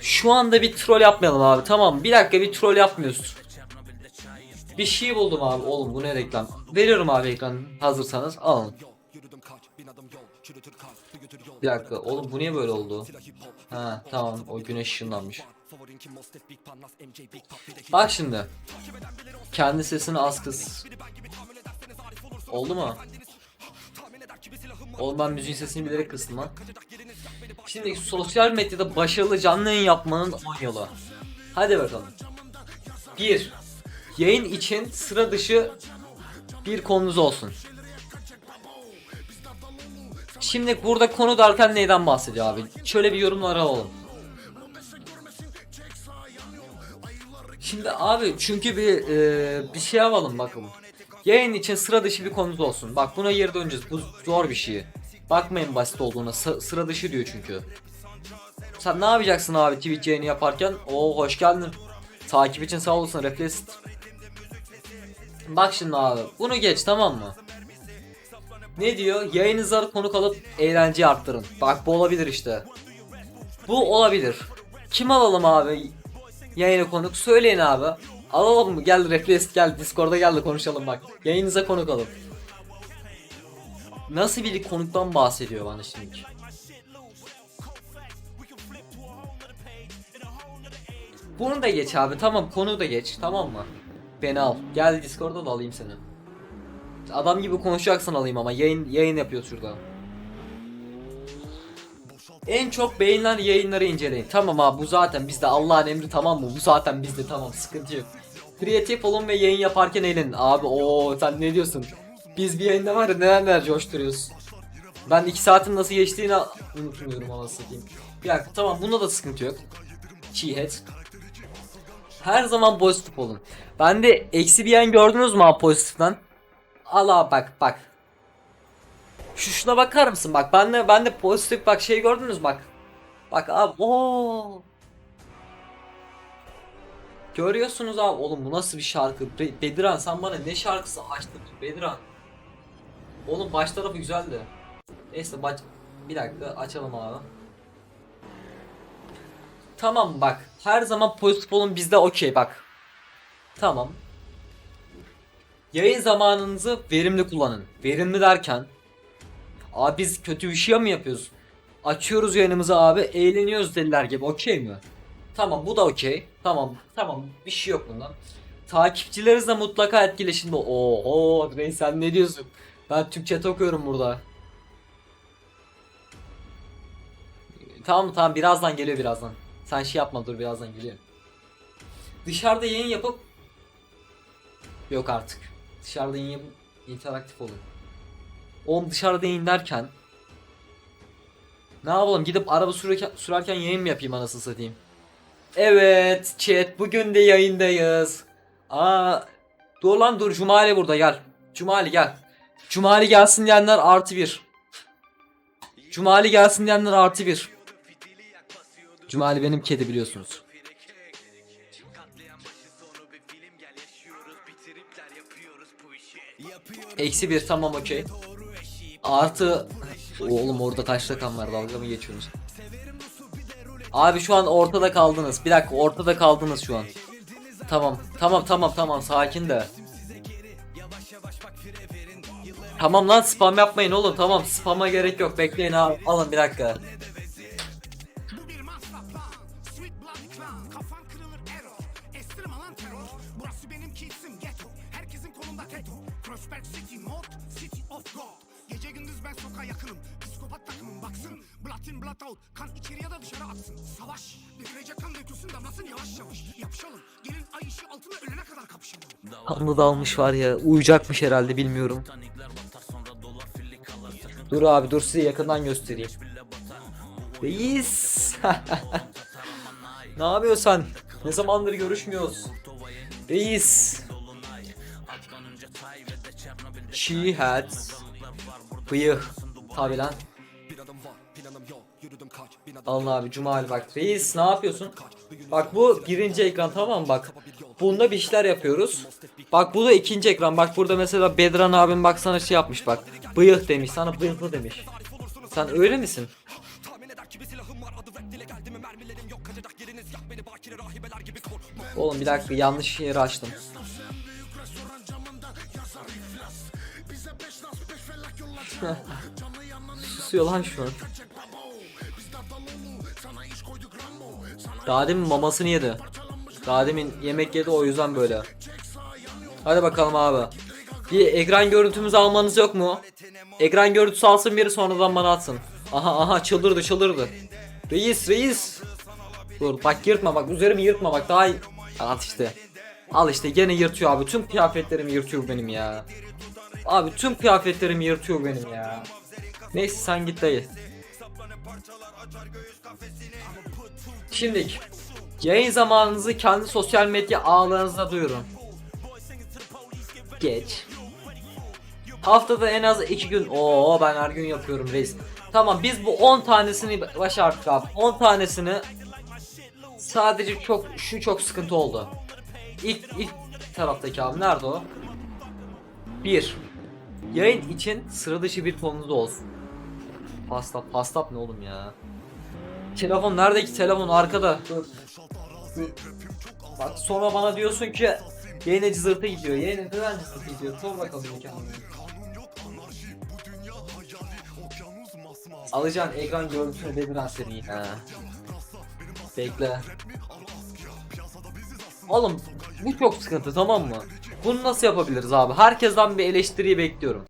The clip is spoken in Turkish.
Şu anda bir troll yapmayalım abi tamam Bir dakika bir troll yapmıyoruz. Bir şey buldum abi oğlum bu ne reklam. Veriyorum abi ekran hazırsanız alın. Bir dakika oğlum bu niye böyle oldu? Ha tamam o güneş ışınlanmış. Bak şimdi. Kendi sesini az kız. Oldu mu? Oğlum ben müziğin sesini bilerek kıstım lan. Şimdi sosyal medyada başarılı canlı yayın yapmanın 10 yolu. Hadi bakalım. 1. Yayın için sıra dışı bir konunuz olsun. Şimdi burada konu derken neyden bahsediyor abi? Şöyle bir yorumlar alalım. Şimdi abi çünkü bir e, bir şey alalım bakalım. Yayın için sıra dışı bir konumuz olsun. Bak buna geri döneceğiz. Bu zor bir şey. Bakmayın basit olduğuna. Sı- sıra dışı diyor çünkü. Sen ne yapacaksın abi Twitch yayını yaparken? Oo hoş geldin. Takip için sağ olasın Reflex. Bak şimdi abi bunu geç tamam mı? Ne diyor? Yayınızlara konuk alıp eğlenceyi arttırın. Bak bu olabilir işte. Bu olabilir. Kim alalım abi? Yayına konuk söyleyin abi. Alalım mı? Gel Reflex gel Discord'a gel de konuşalım bak. Yayınıza konuk alıp. Nasıl bir konuktan bahsediyor bana şimdi? Bunu da geç abi tamam konuyu da geç tamam mı? Beni al. Gel Discord'da da alayım seni. Adam gibi konuşacaksın alayım ama yayın yayın yapıyor şurada. En çok beğenilen yayınları inceleyin. Tamam abi bu zaten bizde Allah'ın emri tamam mı? Bu zaten bizde tamam sıkıntı yok. Kreatif olun ve yayın yaparken eğlenin. Abi o sen ne diyorsun? Biz bir yayında var ya neler neler coşturuyoruz. Ben iki saatin nasıl geçtiğini unutmuyorum anasını. Bir dakika tamam bunda da sıkıntı yok. Cheehead. Her zaman pozitif olun. Ben de eksi bir yan gördünüz mü pozitiften? Allah bak bak. Şu şuna bakar mısın bak ben de ben de pozitif bak şey gördünüz mü bak. Bak abi o. Görüyorsunuz abi oğlum bu nasıl bir şarkı? Be- Bediran sen bana ne şarkısı açtın Bediran? Oğlum baş tarafı güzeldi. Neyse baş... bir dakika açalım abi. Tamam bak her zaman pozitif olun bizde okey bak. Tamam. Yayın zamanınızı verimli kullanın. Verimli derken Abi biz kötü bir şey mi yapıyoruz? Açıyoruz yayınımızı abi eğleniyoruz deliler gibi okey mi? Tamam bu da okey. Tamam tamam bir şey yok bundan. Takipçilerinizle mutlaka etkileşimde. Oo Rey sen ne diyorsun? Ben Türkçe okuyorum burada. Tamam tamam birazdan geliyor birazdan. Sen şey yapma dur birazdan geliyor. Dışarıda yayın yapıp Yok artık. Dışarıda yayın yapıp interaktif olun. Oğlum dışarıda yayın derken Ne yapalım gidip araba sürerken, sürerken yayın mı yapayım anasını satayım Evet chat bugün de yayındayız Aa Dur lan dur Cumali burada gel Cumali gel Cumali gelsin diyenler artı bir Cumali gelsin diyenler artı bir Cumali benim kedi biliyorsunuz Eksi bir tamam okey Artı Oğlum orada taş rakam var dalga mı geçiyorsunuz? Abi şu an ortada kaldınız. Bir dakika ortada kaldınız şu an. Tamam tamam tamam tamam sakin de. Tamam lan spam yapmayın oğlum tamam spama gerek yok bekleyin abi alın bir dakika. Bu bir masrafla Sweet blood clan Kafan kırılır ero Estirme lan terör Burası benim kitsim ghetto Herkesin kolunda teto Crossback city mod City of God Gece gündüz ben sokağa yakınım Psikopat takımım baksın Blood in blood out Kan içeri ya da dışarı var ya uyuyacakmış herhalde bilmiyorum. Dur abi dur size yakından göstereyim. Reis. ne yapıyorsun? Ne zamandır görüşmüyoruz? Reis. She had bıyık. Tabi lan. Alın abi Cumali bak. Reis ne yapıyorsun? Bak bu birinci ekran tamam bak. Bunda bir işler yapıyoruz. Bak bu da ikinci ekran. Bak burada mesela Bedran abim bak sana şey yapmış bak. Bıyık demiş sana bıyıklı demiş. Sen öyle misin? Oğlum bir dakika yanlış yeri açtım. Susuyor lan şu an. Daha demin mamasını yedi. Daha demin yemek yedi o yüzden böyle. Hadi bakalım abi. Bir ekran görüntümüzü almanız yok mu? Ekran görüntüsü alsın biri sonradan bana atsın. Aha aha çıldırdı çıldırdı. Reis reis. Dur bak yırtma bak üzerimi yırtma bak daha iyi. At işte. Al işte gene yırtıyor abi. Tüm kıyafetlerimi yırtıyor benim ya. Abi tüm kıyafetlerimi yırtıyor benim ya. Neyse sen git dayı. Şimdi yayın zamanınızı kendi sosyal medya ağlarınıza duyurun. Geç. Haftada en az 2 gün. Oo ben her gün yapıyorum reis. Tamam biz bu 10 tanesini başardık abi. 10 tanesini sadece çok şu çok sıkıntı oldu. İlk ilk taraftaki abi nerede o? 1. Yayın için sıra dışı bir tonunuz olsun. Pasta pastap ne oğlum ya? Telefon nerede ki telefon arkada. Dur. Dur. Bak sonra bana diyorsun ki yayına cızırtı gidiyor. Yayına neden cızırtı gidiyor? Sor bakalım kendine. Alacaksın ekran görüntüsünü dediren seni yine. Bekle. Oğlum bu çok sıkıntı tamam mı? Bunu nasıl yapabiliriz abi? Herkesten bir eleştiriyi bekliyorum.